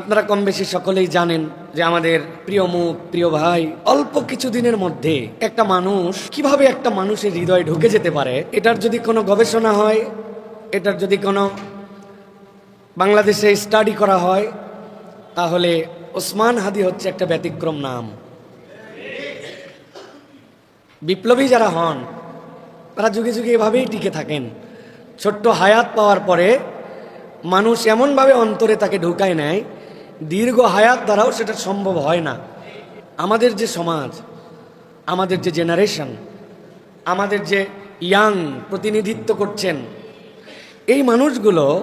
আপনারা কম বেশি সকলেই জানেন যে আমাদের প্রিয় মুখ, প্রিয় ভাই অল্প কিছুদিনের মধ্যে একটা মানুষ কীভাবে একটা মানুষের হৃদয়ে ঢুকে যেতে পারে, এটার যদি কোনো গবেষণা হয়, এটার যদি কোনো বাংলাদেশে স্টাডি করা হয়, তাহলে ওসমান হাদি হচ্ছে একটা ব্যতিক্রম নাম। বিপ্লবী যারা হন, তারা যুগে যুগে এভাবেই টিকে থাকেন। ছোট্ট হায়াত পাওয়ার পরে মানুষ এমনভাবে অন্তরে তাকে ঢুকায় নেয় দীর্ঘ হায়াত দ্বারাও সেটা সম্ভব হয় না। আমাদের যে সমাজ, আমাদের যে জেনারেশন আমাদের যে ইয়াং প্রতিনিধিত্ব করছেন, এই মানুষগুলো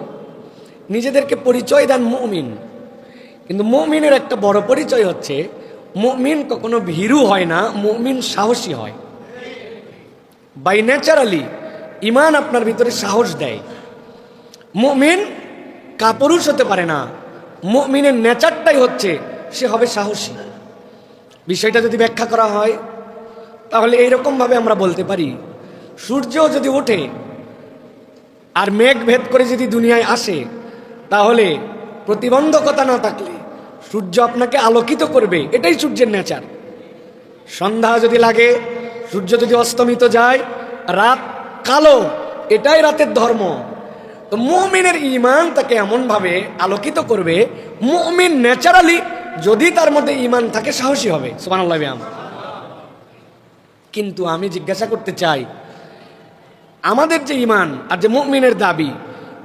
নিজেদেরকে পরিচয় দেন মুমিন। কিন্তু মুমিনের একটা বড় পরিচয় হচ্ছে, মুমিন কখনো ভীরু হয় না, মুমিন সাহসী হয়। বাই ন্যাচারালি ইমান আপনার ভিতরে সাহস দেয়। মুমিন কাপুরুষ হতে পারে না মুমিনের নেচারটাই হচ্ছে সে হবে সাহসী। বিষয়টা যদি ব্যাখ্যা করা হয়, তাহলে এইরকমভাবে আমরা বলতে পারি, সূর্য যদি ওঠে আর মেঘ ভেদ করে যদি দুনিয়ায় আসে, তাহলে প্রতিবন্ধকতা না থাকলে সূর্য আপনাকে আলোকিত করবে, এটাই সূর্যের নেচার। সন্ধ্যা যদি লাগে, সূর্য যদি অস্তমিত যায়, রাত কালো, এটাই রাতের ধর্ম। তো মুমিনের ইমান তাকে এমনভাবে আলোকিত করবে, মুমিন ন্যাচারালি যদি তার মধ্যে ইমান থাকে সাহসী হবে। সুবহানাল্লাহ ব্যায়াম কিন্তু আমি জিজ্ঞাসা করতে চাই, আমাদের যে ইমান আর যে মুমিনের দাবি,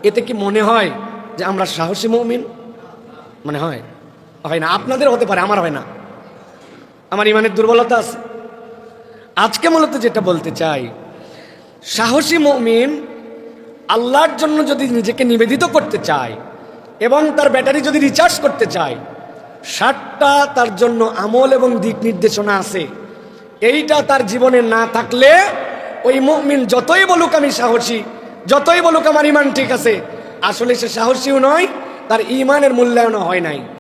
এতে কি মনে হয় যে আমরা সাহসী মুমিন? মনে হয়। হয় না, আপনাদের হতে পারে, আমার হয় না। আমার ইমানের দুর্বলতা আছে। আজকে মূলত যেটা বলতে চাই, সাহসী মুমিন আল্লাহর জন্য যদি নিজেকে নিবেদিত করতে চায় এবং তার ব্যাটারি যদি রিচার্জ করতে চায়, ষাটটা তার জন্য আমল এবং দিক নির্দেশনা আছে। এইটা তার জীবনে না থাকলে ওই মুমিন যতই বলুক আমি সাহসী, যতই বলুক আমার ইমান ঠিক আছে, আসলে সে সাহসীও নয়, তার ইমানের মূল্যায়নও হয় নাই।